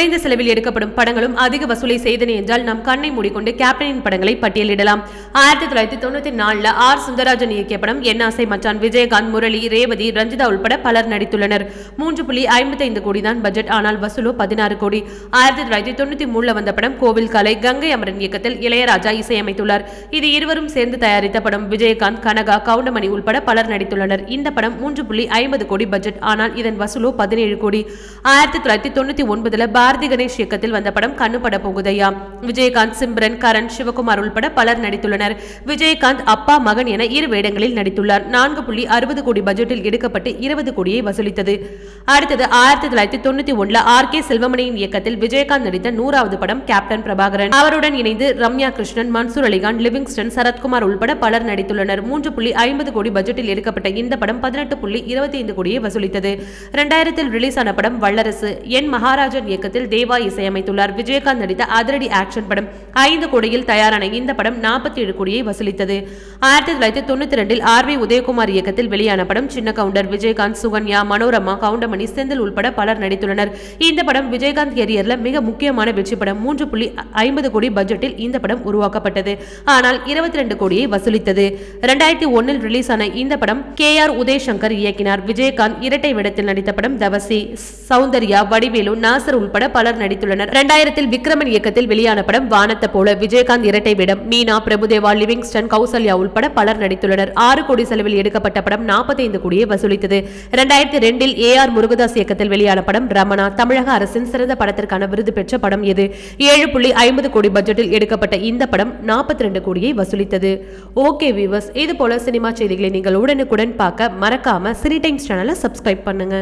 குறைந்த செலவில் எடுக்கப்படும் படங்களும் அதிக வசூலை செய்தன என்றால் நம் கண்ணை மூடிக்கொண்டு கேப்டனின் படங்களை பட்டியலிடலாம். ஆயிரத்தி தொள்ளாயிரத்தி தொண்ணூத்தி நாலுல ஆர் சுந்தரராஜன் இயக்கிய படம் என் ஆசை மச்சான் விஜயகாந்த் முரளி ரேவதி ரஞ்சிதா உள்பட பலர் நடித்துள்ளனர். மூன்று புள்ளி ஐம்பத்தி ஐந்து கோடி தான் பட்ஜெட் ஆனால் வசூலோ பதினாறு கோடி. ஆயிரத்தி தொள்ளாயிரத்தி தொண்ணூத்தி மூணுல வந்த படம் கோவில் கலை கங்கை அமரன் இயக்கத்தில் இளையராஜா இசையமைத்துள்ளார். இது இருவரும் சேர்ந்து தயாரித்த படம் விஜயகாந்த் கனகா கவுண்டமணி உள்பட பலர் நடித்துள்ளனர். இந்த படம் மூன்று புள்ளி ஐம்பது கோடி பட்ஜெட் ஆனால் இதன் வசூலோ பதினேழு கோடி. ஆயிரத்தி தொள்ளாயிரத்தி தொண்ணூத்தி ஒன்பதுல பாரதி கணேஷ் இயக்கத்தில் வந்த படம் கண்ணுப்பட போகுதையா? விஜயகாந்த் சிம்ரன் கரண் சிவகுமார் உள்பட பலர் நடித்துள்ளனர். விஜயகாந்த் அப்பா மகன் என இரு வேடங்களில் நடித்துள்ளார். நான்கு புள்ளி அறுபது கோடி பட்ஜெட்டில் எடுக்கப்பட்டு இருபது கோடியை வசூலித்தது. அடுத்தது ஆயிரத்தி தொள்ளாயிரத்தி தொண்ணூத்தி ஒண்ணுல ஆர் கே செல்வமணியின் இயக்கத்தில் விஜயகாந்த் நடித்த நூறாவது படம் கேப்டன் பிரபாகரன். அவருடன் இணைந்து ரம்யா கிருஷ்ணன் மன்சூர் அலிகான் லிவிங்ஸ்டன் சரத்குமார் உள்பட பலர் நடித்துள்ளனர். மூன்று புள்ளி ஐம்பது கோடி பட்ஜெட்டில் எடுக்கப்பட்ட இந்த படம் பதினெட்டு புள்ளி இருபத்தி ஐந்து கோடியை வசூலித்தது. இரண்டாயிரத்தில் ரிலீஸ் ஆன படம் வல்லரசு. என் மகாராஜன் இயக்கத்தில் தேவா இசையமைத்துள்ளார் விஜயகாந்த் நடித்த அதிரடி ஆக்ஷன் படம் ஐந்து கோடியில் தயாரான இந்த படம் நாற்பத்தி ஏழு கோடியை வசூலித்தது. ஆயிரத்தி தொள்ளாயிரத்தி தொண்ணூத்தி ரெண்டில் ஆர் வி உதயகுமார் இயக்கத்தில் வெளியான படம் சின்ன கவுண்டர் விஜயகாந்த் சுகன்யா மனோரமா கவுண்டமணி செந்தில் உள்பட பலர் நடித்துள்ளனர். இந்த படம் விஜயகாந்த் கெரியர்ல மிக முக்கியமான வெற்றி படம். மூன்று புள்ளி ஐம்பது கோடி பட்ஜெட்டில் இந்த படம் உருவாக்கப்பட்டது. ஆனால் இருபத்தி ரெண்டு கோடியை வசூலித்தது. இரண்டாயிரத்தி ஒன்னில் ரிலீஸ் ஆன இந்த படம் கே ஆர் உதயசங்கர் இயக்கினார். விஜயகாந்த் இரட்டை விடத்தில் நடித்த படம் தவசி சௌந்தர்யா வடிவேலு நாசர் உள்பட பலர் நடித்துள்ளனர். இரண்டாயிரத்தில் விக்ரமன் இயக்கத்தில் வெளியான படம் வானத்தை போல விஜயகாந்த் இரட்டை விடம். மீனா பிரபுதேவா லிவிங்ஸ்டன் கௌசல்யா உள்பட பலர் நடித்துள்ளனர். ஆறு கோடி செலவில் எடுக்கப்பட்ட படம் நாற்பத்தைந்து கோடியை வசூலித்தது. இரண்டாயிரத்தி ரெண்டில் ஏ ஆர் முருகதாஸ் இயக்கத்தில் வெளியான படம் ரமணா. தமிழக அரசின் சிறந்த படத்திற்கான விருது பெற்ற படம் இது. ஏழு புள்ளி ஐம்பது கோடி பட்ஜெட்டில் எடுக்கப்பட்ட இந்த படம் நாற்பத்தி ரெண்டு கோடியை வசூலித்தது. ஓகே வியூவர்ஸ் இது போல சினிமா செய்திகளை நீங்கள் உடனுக்குடன் பார்க்க மறக்காம சினி டைம்ஸ் சேனலை சப்ஸ்கிரைப் பண்ணுங்க.